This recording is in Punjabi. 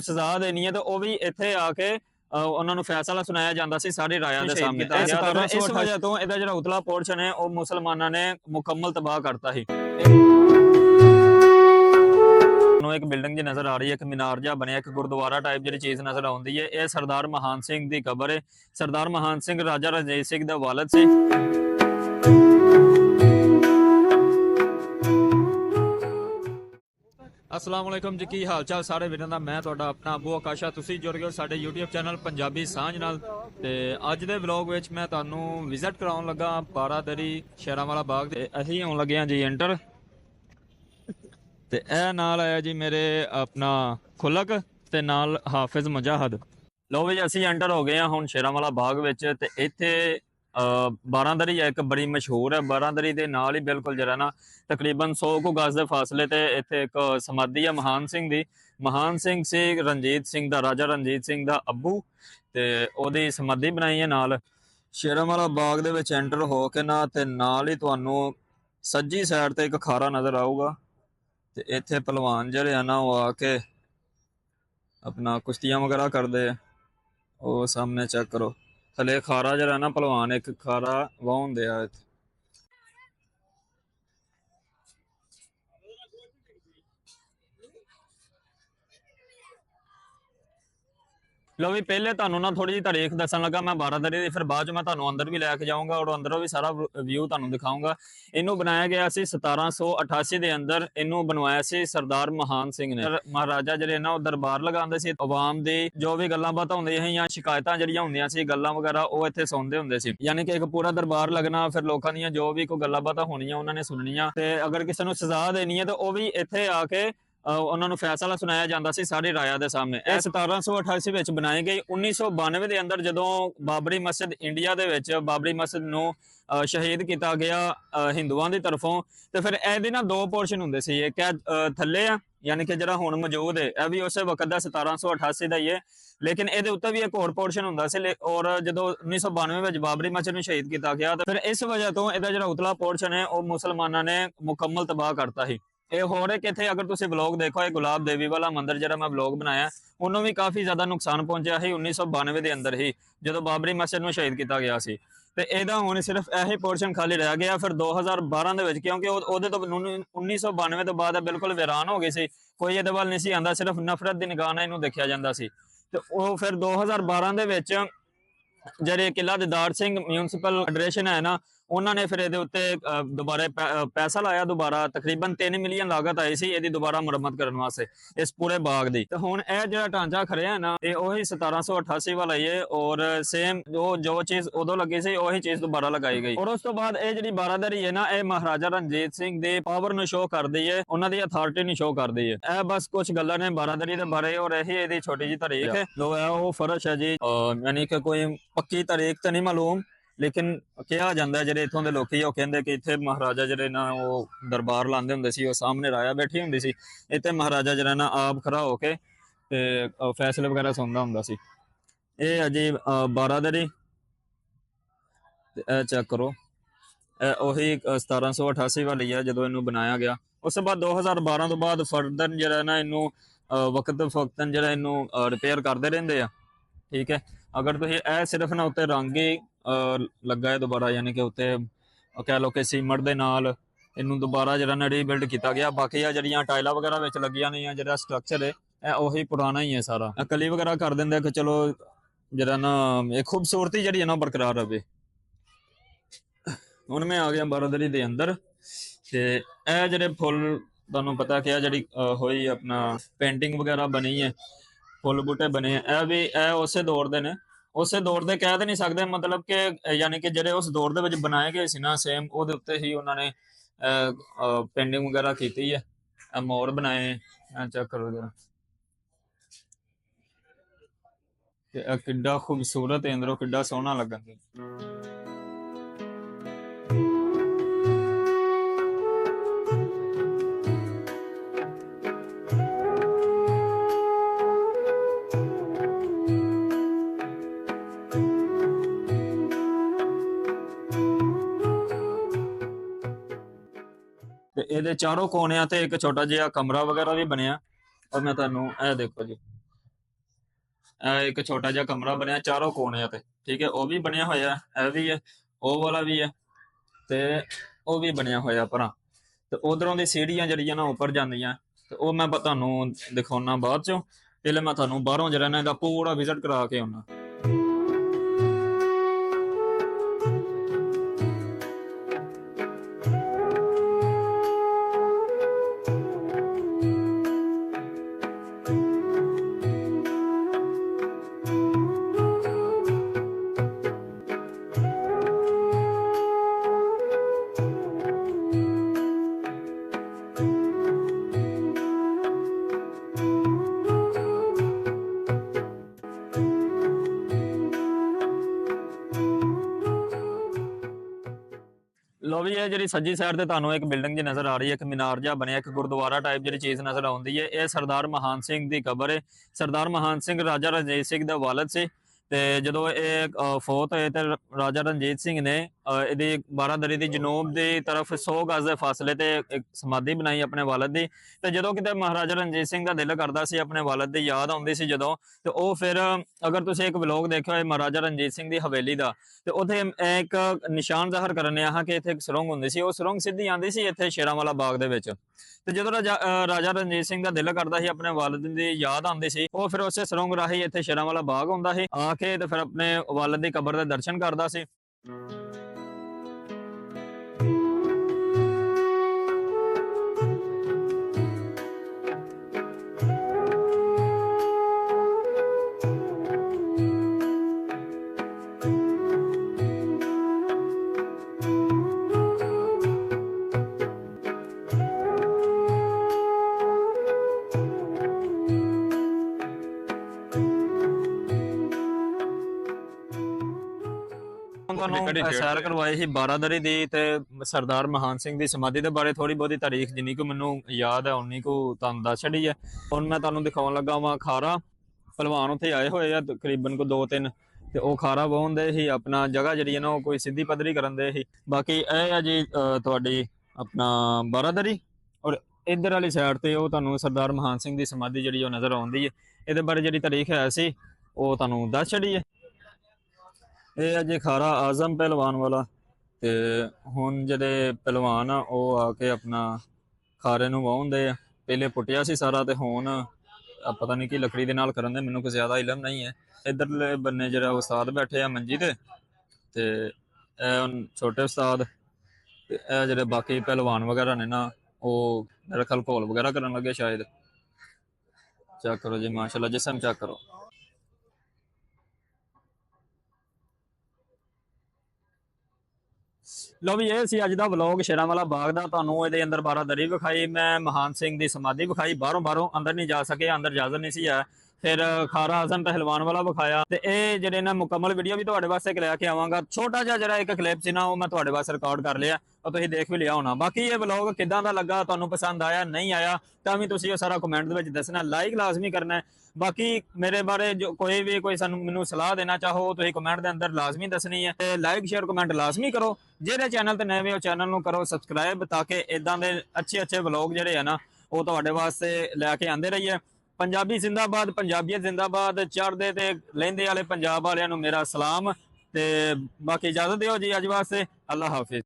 ਸਜ਼ਾ ਦੇਣੀ ਹੈ ਤਾਂ ਉਹ ਵੀ ਇੱਥੇ ਆ ਕੇ ਉਹਨਾਂ ਨੂੰ ਫੈਸਲਾ ਸੁਣਾਇਆ ਜਾਂਦਾ ਸੀ ਸਾਰੀ ਰਾਇਆਂ ਦੇ ਸਾਹਮਣੇ। ਇਸ ਕਾਰਨ ਇਸ ਵਜ੍ਹਾ ਤੋਂ ਇਹਦਾ ਜਿਹੜਾ ਉਤਲਾ ਪੋਰਸ਼ਨ ਹੈ ਉਹ ਮੁਸਲਮਾਨਾਂ ਨੇ ਮੁਕੰਮਲ ਤਬਾਹ ਕਰਤਾ ਸੀ। ਨੂੰ ਇੱਕ ਬਿਲਡਿੰਗ ਜੀ ਨਜ਼ਰ ਆ ਰਹੀ ਹੈ ਇੱਕ ਮੀਨਾਰ ਜਿਹਾ ਬਣਿਆ ਇੱਕ ਗੁਰਦੁਆਰਾ ਟਾਈਪ ਜਿਹੜੀ ਚੀਜ਼ ਨਜ਼ਰ ਆਉਂਦੀ ਹੈ। ਇਹ ਸਰਦਾਰ ਮਹਾਨ ਸਿੰਘ ਦੀ ਕਬਰ ਹੈ। ਸਰਦਾਰ ਮਹਾਨ ਸਿੰਘ ਰਾਜਾ ਰਣਜੀਤ ਸਿੰਘ ਦਾ ਵਾਲਦ ਸੀ। ਅਸਲਾਮ ਅਲੈਕਮ ਜੀ, ਕੀ ਹਾਲ ਚਾਲ ਸਾਰੇ ਵੀਰਾਂ ਦਾ? ਮੈਂ ਤੁਹਾਡਾ ਆਪਣਾ ਅਬੂ ਆਕਾਸ਼ਾ। ਤੁਸੀਂ ਜੁੜ ਗਏ ਹੋ ਸਾਡੇ YouTube ਚੈਨਲ ਪੰਜਾਬੀ ਸਾਂਝ ਨਾਲ। ਤੇ ਅੱਜ ਦੇ ਵਲੌਗ ਵਿੱਚ ਮੈਂ ਤੁਹਾਨੂੰ ਵਿਜ਼ਿਟ ਕਰਾਉਣ ਲੱਗਾ ਬਾਰਾਦਰੀ ਸ਼ੇਰਾਂਵਾਲਾ ਬਾਗ ਤੇ। ਅਸੀਂ ਆਉਣ ਲੱਗੇ ਹਾਂ ਜੀ ਐਂਟਰ ਤੇ ਇਹ ਨਾਲ ਆਇਆ ਜੀ ਮੇਰੇ ਆਪਣਾ ਖੁਲਕ ਤੇ ਨਾਲ ਹਾਫਿਜ਼ ਮੁਜਾਹਦ। ਲੋ ਵੀ ਅਸੀਂ ਐਂਟਰ ਹੋ ਗਏ ਹਾਂ ਹੁਣ ਸ਼ੇਰਾਂਵਾਲਾ ਬਾਗ ਵਿੱਚ ਤੇ ਇੱਥੇ ਬਾਰਾਂਦਰੀ ਹੈ, ਇੱਕ ਬੜੀ ਮਸ਼ਹੂਰ ਹੈ। ਬਾਰਾਂਦਰੀ ਦੇ ਨਾਲ ਹੀ ਬਿਲਕੁਲ ਜਿਹੜਾ ਨਾ ਤਕਰੀਬਨ 100 ਕੁ ਗਜ਼ ਦੇ ਫਾਸਲੇ ਤੇ ਇੱਥੇ ਇੱਕ ਸਮਾਧੀ ਹੈ ਮਹਾਨ ਸਿੰਘ ਦੀ। ਮਹਾਨ ਸਿੰਘ ਸੀ ਰਣਜੀਤ ਸਿੰਘ ਦਾ, ਰਾਜਾ ਰਣਜੀਤ ਸਿੰਘ ਦਾ ਅੱਬੂ ਤੇ ਉਹਦੀ ਸਮਾਧੀ ਬਣਾਈ ਹੈ ਨਾਲ। ਸ਼ੇਰਾਂਵਾਲਾ ਬਾਗ ਦੇ ਵਿੱਚ ਐਂਟਰ ਹੋ ਕੇ ਨਾ ਤੇ ਨਾਲ ਹੀ ਤੁਹਾਨੂੰ ਸੱਜੀ ਸਾਈਡ ਤੇ ਇੱਕ ਖਾਰਾ ਨਜ਼ਰ ਆਊਗਾ। ਤੇ ਇੱਥੇ ਪਹਿਲਵਾਨ ਜਿਹੜੇ ਆ ਨਾ, ਉਹ ਆ ਕੇ ਆਪਣਾ ਕੁਸ਼ਤੀਆਂ ਵਗੈਰਾ ਕਰਦੇ ਆ। ਉਹ ਸਾਹਮਣੇ ਚੈੱਕ ਕਰੋ। ਥੱਲੇ ਖਾਰਾ ਜਿਹੜਾ ਨਾ ਭਲਵਾਨ ਇੱਕ ਖਾਰਾ ਵਾਹੁੰਦੇ ਆ ਇੱਥੇ। ਲੋ ਵੀ ਪਹਿਲੇ ਤੁਹਾਨੂੰ ਨਾ ਥੋੜੀ ਜਿਹੀ ਤਾਰੀਖ ਦੱਸਣ ਲੱਗਾ, ਮੈਂ ਬਾਰਾਦਰੀ ਦੀ, ਫਿਰ ਬਾਅਦ ਚ ਮੈਂ ਤੁਹਾਨੂੰ ਅੰਦਰ ਵੀ ਲੈ ਕੇ ਜਾਊਂਗਾ ਔਰ ਅੰਦਰੋਂ ਵੀ ਸਾਰਾ ਵਿਊ ਤੁਹਾਨੂੰ ਦਿਖਾਊਂਗਾ। ਇਹਨੂੰ ਬਣਾਇਆ ਗਿਆ ਸੀ 1788 ਦੇ ਅੰਦਰ, ਇਹਨੂੰ ਬਣਵਾਇਆ ਸੀ ਸਰਦਾਰ ਮਹਾਨ ਸਿੰਘ ਨੇ। ਮਹਾਰਾਜਾ ਜਿਹੜੇ ਨਾ ਉਹ ਦਰਬਾਰ ਲਗਾਉਂਦੇ ਸੀ, ਆਵਾਮ ਦੇ ਜੋ ਵੀ ਗੱਲਾਂ ਬਾਤਾਂ ਹੁੰਦੀਆਂ ਸੀ ਜਾਂ ਸ਼ਿਕਾਇਤਾਂ ਜਿਹੜੀਆਂ ਹੁੰਦੀਆਂ ਸੀ, ਗੱਲਾਂ ਵਗੈਰਾ, ਉਹ ਇੱਥੇ ਸੁਣਦੇ ਹੁੰਦੇ ਸੀ। ਯਾਨੀ ਕਿ ਇੱਕ ਪੂਰਾ ਦਰਬਾਰ ਲੱਗਣਾ, ਫਿਰ ਲੋਕਾਂ ਦੀਆਂ ਜੋ ਵੀ ਕੋਈ ਗੱਲਾਂ ਬਾਤਾਂ ਹੋਣੀਆਂ, ਉਹਨਾਂ ਨੇ ਸੁਣਨੀਆਂ। ਤੇ ਅਗਰ ਕਿਸੇ ਨੂੰ ਸਜ਼ਾ ਦੇਣੀ ਹੈ, ਤਾਂ ਉਹ ਵੀ ਇੱਥੇ ਆ ਕੇ ਉਹਨਾਂ ਨੂੰ ਫੈਸਲਾ ਸੁਣਾਇਆ ਜਾਂਦਾ ਸੀ ਸਾਰੀ ਰਾਇਆ ਦੇ ਸਾਹਮਣੇ। ਇਹ 1788 ਵਿੱਚ ਬਣਾਈ ਗਈ 1992 ਦੇ ਅੰਦਰ ਜਦੋਂ ਬਾਬਰੀ ਮਸਜਿਦ ਇੰਡੀਆ ਦੇ ਵਿੱਚ ਬਾਬਰੀ ਮਸਜਿਦ ਨੂੰ ਸ਼ਹੀਦ ਕੀਤਾ ਗਿਆ ਹਿੰਦੂਆਂ ਦੀ ਤਰਫੋਂ ਤੇ ਫਿਰ ਇਹਦੇ ਨਾ ਦੋ ਪੋਰਸ਼ਨ ਹੁੰਦੇ ਸੀ। ਇੱਕ ਥੱਲੇ ਆ ਯਾਨੀ ਕਿ ਜਿਹੜਾ ਹੁਣ ਮੌਜੂਦ ਹੈ ਇਹ ਵੀ ਉਸੇ ਵਕਤ ਦਾ 1788 ਦਾ ਹੀ ਹੈ ਲੇਕਿਨ ਇਹਦੇ ਉੱਤੇ ਵੀ ਇੱਕ ਹੋਰ ਪੋਰਸ਼ਨ ਹੁੰਦਾ ਸੀ। ਔਰ ਜਦੋਂ 1992 ਵਿੱਚ ਬਾਬਰੀ ਮਸਜਿਦ ਨੂੰ ਸ਼ਹੀਦ ਕੀਤਾ ਗਿਆ ਤਾਂ ਫਿਰ ਇਸ ਵਜ੍ਹਾ ਤੋਂ ਇਹਦਾ ਜਿਹੜਾ ਉਤਲਾ ਪੋਰਸ਼ਨ ਹੈ ਉਹ ਮੁਸਲਮਾਨਾਂ ਨੇ ਮੁਕੰਮਲ ਤਬਾਹ ਕਰਤਾ ਸੀ। ਇਹ ਹੋਰ ਹੈ ਇੱਥੇ ਅਗਰ ਤੁਸੀਂ ਵਲੌਗ ਦੇਖੋ, ਇਹ ਗੁਲਾਬ ਦੇਵੀ ਵਾਲਾ ਮੰਦਿਰ ਜਿਹੜਾ ਮੈਂ ਵਲੌਗ ਬਣਾਇਆ, ਉਹਨੂੰ ਵੀ ਕਾਫੀ ਜ਼ਿਆਦਾ ਨੁਕਸਾਨ ਪਹੁੰਚਿਆ ਸੀ 1992 ਦੇ ਅੰਦਰ ਹੀ, ਜਦੋਂ ਬਾਬਰੀ ਮਸਜਿਦ ਨੂੰ ਸ਼ਹੀਦ ਕੀਤਾ ਗਿਆ ਸੀ। ਤੇ ਇਹਦਾ ਹੁਣ ਸਿਰਫ ਇਹੀ ਪੋਰਸ਼ਨ ਖਾਲੀ ਰਹਿ ਗਿਆ ਫਿਰ 2012 ਦੇ ਵਿੱਚ, ਕਿਉਂਕਿ ਉਹਦੇ ਤੋਂ ਉਨ- 1992 ਤੋਂ ਬਾਅਦ ਬਿਲਕੁਲ ਵੀਰਾਨ ਹੋ ਗਈ ਸੀ। ਕੋਈ ਇਹਦੇ ਵੱਲ ਨਹੀਂ ਸੀ ਆਂਦਾ ਸਿਰਫ ਨਫ਼ਰਤ ਦੀ ਨਿਗਾਹ ਨਾਲ ਇਹਨੂੰ ਦੇਖਿਆ ਜਾਂਦਾ ਸੀ। ਤੇ ਉਹ ਫਿਰ 2012 ਦੇ ਵਿੱਚ, ਜਿਹੜੇ ਕਿਲਾ ਦਿਦਾਰ ਸਿੰਘ ਮਿਊਨਿਸਪਲ ਫੈਡਰੇਸ਼ਨ ਹੈ ਨਾ ਉਹਨਾਂ ਨੇ ਫਿਰ ਇਹਦੇ ਉੱਤੇ ਦੁਬਾਰਾ ਪੈਸਾ ਲਾਇਆ ਦੁਬਾਰਾ ਤਕਰੀਬਨ 3 ਮਿਲੀਅਨ ਲਾਗਤ ਆਈ ਸੀ ਇਹਦੀ ਦੁਬਾਰਾ ਮੁਰੰਮਤ ਕਰਨ ਵਾਸਤੇ ਇਸ ਪੂਰੇ ਬਾਗ ਦੀ। ਤੇ ਹੁਣ ਇਹ ਜਿਹੜਾ ਢਾਂਚਾ ਖੜਿਆ ਹੈ ਨਾ ਇਹ ਉਹੀ 1788 ਵਾਲਾ ਹੀ ਹੈ ਔਰ ਸੇਮ ਜੋ ਜੋ ਚੀਜ਼ ਉਦੋਂ ਲੱਗੀ ਸੀ ਉਹੀ ਚੀਜ਼ ਦੁਬਾਰਾ ਲਗਾਈ ਗਈ। ਔਰ ਉਸ ਤੋਂ ਬਾਅਦ ਇਹ ਜਿਹੜੀ ਬਾਰਾਦਰੀ ਹੈ ਨਾ ਇਹ ਮਹਾਰਾਜਾ ਰਣਜੀਤ ਸਿੰਘ ਦੇ ਪਾਵਰ ਨੂੰ ਸ਼ੋਅ ਕਰਦੀ ਹੈ ਉਹਨਾਂ ਦੀ ਅਥਾਰਟੀ ਨੂੰ ਸ਼ੋਅ ਕਰਦੀ ਹੈ ਇਹ ਬਸ ਕੁਝ ਗੱਲਾਂ ਨੇ ਬਾਰਾਦਰੀ ਦੇ ਬਾਰੇ ਔਰ ਇਹੀ ਇਹਦੀ ਛੋਟੀ ਜਿਹੀ ਤਾਰੀਖ ਹੈ ਲੋ ਇਹ ਉਹ ਫਰਸ਼ ਹੈ ਜੀ ਯਾਨੀ ਕਿ ਕੋਈ ਪੱਕੀ ਤਾਰੀਖ ਤਾਂ ਨਹੀਂ ਮਾਲੂਮ ਲੇਕਿਨ ਕਿਹਾ ਜਾਂਦਾ ਜਿਹੜੇ ਇੱਥੋਂ ਦੇ ਲੋਕੀ ਉਹ ਕਹਿੰਦੇ ਕਿ ਇੱਥੇ ਮਹਾਰਾਜਾ ਜਿਹੜੇ ਨਾ ਉਹ ਦਰਬਾਰ ਲਾਉਂਦੇ ਹੁੰਦੇ ਸੀ ਉਹ ਸਾਹਮਣੇ ਰਾਇਆ ਬੈਠੀ ਹੁੰਦੀ ਸੀ। ਇੱਥੇ ਮਹਾਰਾਜਾ ਜਿਹੜਾ ਨਾ ਆਪ ਖੜਾ ਹੋ ਕੇ ਤੇ ਫੈਸਲੇ ਵਗੈਰਾ ਸੁਣਦਾ ਹੁੰਦਾ ਸੀ। ਇਹ ਅਜੀ ਬਾਰਾਦਰੀ ਤੇ ਇਹ ਚੈੱਕ ਕਰੋ। ਇਹ ਉਹੀ ਅ, 1788 ਵਾਲੀ ਆ ਜਦੋਂ ਇਹਨੂੰ ਬਣਾਇਆ ਗਿਆ। ਉਸ ਤੋਂ ਬਾਅਦ 2012 ਤੋਂ ਬਾਅਦ ਫਰਦਰ ਜਿਹੜਾ ਨਾ ਇਹਨੂੰ ਅ, ਵਕਤ ਫਕਤਨ ਜਿਹੜਾ ਇਹਨੂੰ ਰਿਪੇਅਰ ਕਰਦੇ ਰਹਿੰਦੇ ਆ। ਠੀਕ ਹੈ। ਅਗਰ ਤੁਸੀਂ ਇਹ ਸਿਰਫ ਨਾ ਉੱਤੇ ਰੰਗ ਲੱਗਾ ਹੈ ਦੁਬਾਰਾ, ਯਾਨੀ ਕਿ ਉੱਤੇ ਕਹਿ ਲਓ ਕਿ ਸੀਮਟ ਦੇ ਨਾਲ ਇਹਨੂੰ ਦੁਬਾਰਾ ਜਿਹੜਾ ਨਾ ਰੀਬਿਲਡ ਕੀਤਾ ਗਿਆ। ਬਾਕੀ ਆ ਜਿਹੜੀਆਂ ਟਾਈਲਾਂ ਵਗੈਰਾ ਵਿੱਚ ਲੱਗੀਆਂ ਨੇ ਜਾਂ ਜਿਹੜਾ ਸਟਰਕਚਰ ਹੈ, ਇਹ ਉਹੀ ਪੁਰਾਣਾ ਹੀ ਹੈ ਸਾਰਾ। ਕਲੀ ਵਗੈਰਾ ਕਰ ਦਿੰਦੇ ਕਿ ਚਲੋ ਜਿਹੜਾ ਨਾ, ਇਹ ਖੂਬਸੂਰਤੀ ਜਿਹੜੀ ਹੈ ਨਾ ਬਰਕਰਾਰ ਰਵੇ। ਹੁਣ ਮੈਂ ਆ ਗਿਆ ਬਾਰਾਦਰੀ ਦੇ ਅੰਦਰ ਤੇ ਇਹ ਜਿਹੜੇ ਫੁੱਲ ਤੁਹਾਨੂੰ ਪਤਾ ਕਿ ਆ ਜਿਹੜੀ ਹੋਈ ਆਪਣਾ ਪੇਂਟਿੰਗ ਵਗੈਰਾ ਬਣੀ ਹੈ, ਫੁੱਲ ਬੂਟੇ ਬਣੇ ਆ। ਇਹ ਵੀ, ਇਹ ਉਸੇ ਦੌਰ ਦੇ ਨੇ। ਉਸੇ ਦੌਰ ਦੇ ਕਹਿ ਤਾਂ ਨਹੀਂ ਸਕਦੇ, ਮਤਲਬ ਕਿ ਯਾਨੀ ਕਿ ਜਿਹੜੇ ਉਸ ਦੌਰ ਦੇ ਵਿੱਚ ਬਣਾਏ ਗਏ ਸੀ ਨਾ ਸੇਮ ਉਹਦੇ ਉੱਤੇ ਹੀ ਉਹਨਾਂ ਨੇ ਪੇਂਟਿੰਗ ਵਗੈਰਾ ਕੀਤੀ ਹੈ। ਇਹ ਮੋਰ ਬਣਾਏ ਆ ਚੈੱਕ ਕਰੋ ਜਰਾ। ਤੇ ਕਿੱਡਾ ਖੂਬਸੂਰਤ ਹੈ, ਅੰਦਰੋਂ ਕਿੱਡਾ ਸੋਹਣਾ ਲੱਗਣ ਇਹਦੇ ਚਾਰੋਂ ਕੋਨਿਆਂ ਤੇ ਇੱਕ ਛੋਟਾ ਜਿਹਾ ਕਮਰਾ ਵਗੈਰਾ ਵੀ ਬਣਿਆ। ਔਰ ਮੈਂ ਤੁਹਾਨੂੰ ਇਹ ਦੇਖੋ ਜੀ। ਇਹ ਇੱਕ ਛੋਟਾ ਜਿਹਾ ਕਮਰਾ ਬਣਿਆ ਚਾਰੋਂ ਕੋਨਿਆਂ ਤੇ। ਠੀਕ ਹੈ, ਉਹ ਵੀ ਬਣਿਆ ਹੋਇਆ, ਇਹ ਵੀ ਹੈ, ਉਹ ਵਾਲਾ ਵੀ ਹੈ ਤੇ ਉਹ ਵੀ ਬਣਿਆ ਹੋਇਆ ਭਰਾ। ਤੇ ਉਧਰੋਂ ਦੀ ਸੀੜੀਆਂ ਜਿਹੜੀਆਂ ਨਾ ਉੱਪਰ ਜਾਂਦੀਆਂ, ਤੇ ਉਹ ਮੈਂ ਤੁਹਾਨੂੰ ਦਿਖਾਉਣਾ ਬਾਅਦ ਚੋਂ। ਪਹਿਲੇ ਮੈਂ ਤੁਹਾਨੂੰ ਬਾਹਰੋਂ ਜਿਹੜਾ ਨਾ ਇਹਦਾ ਪੂਰਾ ਵਿਜ਼ਿਟ ਕਰਾ ਕੇ ਆਉਣਾ। ਲੋ ਵੀ ਇਹ ਜਿਹੜੀ ਸੱਜੀ ਸਾਈਡ ਤੇ ਤੁਹਾਨੂੰ ਇੱਕ ਬਿਲਡਿੰਗ ਜੀ ਨਜ਼ਰ ਆ ਰਹੀ ਹੈ, ਇੱਕ ਮੀਨਾਰ ਜਿਹਾ ਬਣਿਆ, ਇੱਕ ਗੁਰਦੁਆਰਾ ਟਾਈਪ ਜਿਹੜੀ ਚੀਜ਼ ਨਜ਼ਰ ਆਉਂਦੀ ਹੈ। ਇਹ ਸਰਦਾਰ ਮਹਾਨ ਸਿੰਘ ਦੀ ਕਬਰ ਹੈ। ਸਰਦਾਰ ਮਹਾਨ ਸਿੰਘ, ਰਾਜਾ ਰਣਜੀਤ ਸਿੰਘ ਦਾ ਵਾਲਦ ਸੀ। ਤੇ ਜਦੋਂ ਇਹ ਅ, ਫੌਤ ਹੋਏ ਤੇ ਰਾਜਾ ਰਣਜੀਤ ਸਿੰਘ ਨੇ ਅ, ਇਹਦੀ ਬਾਰਾਦਰੀ ਦੀ ਜਨੂਬ ਦੀ ਤਰਫ 100 ਗਜ਼ ਦੇ ਫਾਸਲੇ ਤੇ ਇੱਕ ਸਮਾਧੀ ਬਣਾਈ ਆਪਣੇ ਵਾਲਦ ਦੀ। ਤੇ ਜਦੋਂ ਕਿਤੇ ਮਹਾਰਾਜਾ ਰਣਜੀਤ ਸਿੰਘ ਦਾ ਦਿਲ ਕਰਦਾ ਸੀ ਆਪਣੇ ਵਾਲਦ ਦੀ ਯਾਦ ਆਉਂਦੀ ਸੀ ਜਦੋਂ ਤੇ ਉਹ ਫਿਰ ਅਗਰ ਤੁਸੀਂ ਇੱਕ ਵਲੌਗ ਦੇਖਿਆ ਹੋਏ ਮਹਾਰਾਜਾ ਰਣਜੀਤ ਸਿੰਘ ਦੀ ਹਵੇਲੀ ਦਾ ਤੇ ਉੱਥੇ ਇੱਕ ਨਿਸ਼ਾਨ ਜ਼ਾਹਰ ਕਰਨੇ ਆ ਹਾਂ ਕਿ ਇੱਥੇ ਇੱਕ ਸੁਰੰਗ ਹੁੰਦੀ ਸੀ। ਉਹ ਸੁਰੰਗ ਸਿੱਧੀ ਆਂਦੀ ਸੀ ਇੱਥੇ ਸ਼ੇਰਾਂ ਵਾਲਾ ਬਾਗ ਦੇ ਵਿੱਚ। ਤੇ ਜਦੋਂ ਰਾਜਾ ਅਹ ਰਾਜਾ ਰਣਜੀਤ ਸਿੰਘ ਦਾ ਦਿਲ ਕਰਦਾ ਸੀ ਆਪਣੇ ਵਾਲਦ ਦੀ ਯਾਦ ਆਉਂਦੀ ਸੀ ਉਹ ਫਿਰ ਉਸੇ ਸੁਰੰਗ ਰਾਹੀਂ ਇੱਥੇ ਸ਼ੇਰਾਂ ਵਾਲਾ ਬਾਗ ਆਉਂਦਾ ਸੀ। ਆ ਕੇ ਤੇ ਫਿਰ ਆਪਣੇ ਵਾਲਦ ਦੀ ਕਬਰ ਦੇ ਦਰਸ਼ਨ ਕਰਦਾ ਸੀ। ਤੁਹਾਨੂੰ ਅਹ, ਸੈਰ ਕਰਵਾਈ ਸੀ? ਬਾਰਾਦਰੀ ਦੀ ਤੇ ਸਰਦਾਰ ਮਹਾਨ ਸਿੰਘ ਦੀ ਸਮਾਧੀ ਦੇ ਬਾਰੇ ਥੋੜੀ ਬਹੁਤੀ ਤਾਰੀਖ ਜਿੰਨੀ ਕੁ ਮੈਨੂੰ ਯਾਦ ਹੈ ਉਨੀ ਕੁ ਤੁਹਾਨੂੰ ਦੱਸ ਛੜੀ ਹੈ। ਹੁਣ ਮੈਂ ਤੁਹਾਨੂੰ ਦਿਖਾਉਣ ਲੱਗਾ ਵਾਂ ਖਾਰਾ ਪਹਿਲਵਾਨ ਉੱਥੇ ਆਏ ਹੋਏ ਆ ਤਕਰੀਬਨ ਕੋ ਦੋ ਤਿੰਨ। ਤੇ ਉਹ ਖਾਰਾ ਵਾਹੁੰਦੇ ਸੀ ਆਪਣਾ ਜਗ੍ਹਾ ਜਿਹੜੀ ਹੈ ਨਾ ਉਹ ਕੋਈ ਸਿੱਧੀ ਪੱਧਰੀ ਕਰਨ ਦੇ ਸੀ। ਬਾਕੀ ਇਹ ਆ ਜੀ ਤੁਹਾਡੀ ਆਪਣਾ ਬਾਰਾਦਰੀ। ਔਰ ਇਧਰ ਵਾਲੀ ਸਾਈਡ ਤੇ ਉਹ ਤੁਹਾਨੂੰ ਸਰਦਾਰ ਮਹਾਨ ਸਿੰਘ ਦੀ ਸਮਾਧੀ ਜਿਹੜੀ ਉਹ ਨਜ਼ਰ ਆਉਂਦੀ ਹੈ। ਇਹਦੇ ਬਾਰੇ ਜਿਹੜੀ ਤਾਰੀਖ ਹੈ ਸੀ ਉਹ ਤੁਹਾਨੂੰ ਦੱਸ ਛੜੀ ਹੈ। ਇਹ ਹੈ ਜੀ ਖਾਰਾ ਆਜ਼ਮ ਪਹਿਲਵਾਨ ਵਾਲਾ ਤੇ ਹੁਣ ਜਿਹੜੇ ਪਹਿਲਵਾਨ ਆ, ਉਹ ਆ ਕੇ ਆਪਣਾ ਖਾਰੇ ਨੂੰ ਵਾਹੁੰਦੇ ਆ। ਪਹਿਲੇ ਪੁੱਟਿਆ ਸੀ ਸਾਰਾ ਤੇ ਹੁਣ ਪਤਾ ਨਹੀਂ ਕੀ ਲੱਕੜੀ ਦੇ ਨਾਲ ਕਰਨ ਦੇ, ਮੈਨੂੰ ਕੋਈ ਜ਼ਿਆਦਾ ਇਲਮ ਨਹੀਂ ਹੈ। ਇਧਰਲੇ ਬੰਨੇ ਜਿਹੜਾ ਉਸਤਾਦ ਬੈਠੇ ਆ ਮੰਜੀ ਤੇ ਤੇ ਇਹ ਛੋਟੇ ਉਸਤਾਦ ਤੇ ਇਹ ਜਿਹੜੇ ਬਾਕੀ ਪਹਿਲਵਾਨ ਵਗੈਰਾ ਨੇ ਨਾ, ਉਹ ਮੇਰੇ ਖਲ ਘੋਲ ਵਗੈਰਾ ਕਰਨ ਲੱਗੇ ਸ਼ਾਇਦ। ਚੈੱਕ ਕਰੋ ਜੀ, ਮਾਸ਼ਾਅੱਲਾ, ਜਿਸਮ ਚੈੱਕ ਕਰੋ। ਲੋ ਵੀ ਇਹ ਸੀ ਅੱਜ ਦਾ ਵਲੌਗ ਸ਼ੇਰਾਂਵਾਲਾ ਬਾਗ ਦਾ। ਤੁਹਾਨੂੰ ਇਹਦੇ ਅੰਦਰ ਬਾਰਾ ਦਰੀ ਵਿਖਾਈ, ਮੈਂ ਮਹਾਨ ਸਿੰਘ ਦੀ ਸਮਾਧੀ ਵਿਖਾਈ। ਬਾਹਰੋਂ ਬਾਹਰੋਂ ਅੰਦਰ ਨਹੀਂ ਜਾ ਸਕੇ, ਅੰਦਰ ਇਜਾਜ਼ਤ ਨਹੀਂ ਸੀ ਹੈ। ਫਿਰ ਖਾਰਾ ਆਜ਼ਮ ਪਹਿਲਵਾਨ ਵਾਲਾ ਵਿਖਾਇਆ ਤੇ ਇਹ ਜਿਹੜੇ ਨਾ ਮੁਕੰਮਲ ਵੀਡੀਓ ਵੀ ਤੁਹਾਡੇ ਵਾਸਤੇ ਇੱਕ ਲੈ ਕੇ ਆਵਾਂਗਾ। ਛੋਟਾ ਜਿਹਾ ਜਿਹੜਾ ਇੱਕ ਕਲਿੱਪ ਸੀ ਨਾ, ਉਹ ਮੈਂ ਤੁਹਾਡੇ ਵਾਸਤੇ ਰਿਕਾਰਡ ਕਰ ਲਿਆ। ਉਹ ਤੁਸੀਂ ਦੇਖ ਵੀ ਲਿਆ ਹੋਣਾ। ਬਾਕੀ ਇਹ ਵਲੌਗ ਕਿਦਾਂ ਦਾ ਲੱਗਾ, ਤੁਹਾਨੂੰ ਪਸੰਦ ਆਇਆ, ਨਹੀਂ ਆਇਆ, ਤਾਂ ਵੀ ਤੁਸੀਂ ਉਹ ਸਾਰਾ ਕਮੈਂਟ ਦੇ ਵਿੱਚ ਦੱਸਣਾ। ਲਾਈਕ ਲਾਜ਼ਮੀ ਕਰਨਾ ਹੈ। ਬਾਕੀ ਮੇਰੇ ਬਾਰੇ ਜੋ ਕੋਈ ਵੀ ਕੋਈ ਸਾਨੂੰ ਮੈਨੂੰ ਸਲਾਹ ਦੇਣਾ ਚਾਹੋ, ਤੁਸੀਂ ਕਮੈਂਟ ਦੇ ਅੰਦਰ ਲਾਜ਼ਮੀ ਦੱਸਣੀ ਹੈ। ਤੇ ਲਾਈਕ ਸ਼ੇਅਰ ਕਮੈਂਟ ਲਾਜ਼ਮੀ ਕਰੋ। ਜਿਹੜੇ ਚੈਨਲ ਤੇ ਨਵੇਂ ਹੋ ਚੈਨਲ ਨੂੰ ਕਰੋ ਸਬਸਕ੍ਰਾਈਬ ਤਾਂ ਕਿ ਇਦਾਂ ਦੇ ਅੱਛੇ ਅੱਛੇ ਵਲੌਗ ਜਿਹੜੇ ਆ ਨਾ, ਉਹ ਤੁਹਾਡੇ ਵਾਸਤੇ ਲੈ ਕੇ ਆਂਦੇ ਰਹੀਏ। ਪੰਜਾਬੀ ਜ਼ਿੰਦਾਬਾਦ ਪੰਜਾਬੀਅਤ ਜ਼ਿੰਦਾਬਾਦ ਚੜਦੇ ਤੇ ਲਹਿੰਦੇ ਵਾਲੇ ਪੰਜਾਬ ਵਾਲਿਆਂ ਨੂੰ ਮੇਰਾ ਸਲਾਮ ਤੇ ਬਾਕੀ ਇਜਾਜ਼ਤ ਦਿਓ ਜੀ ਅੱਜ ਵਾਸਤੇ। ਅੱਲਾ ਹਾਫਿਜ਼।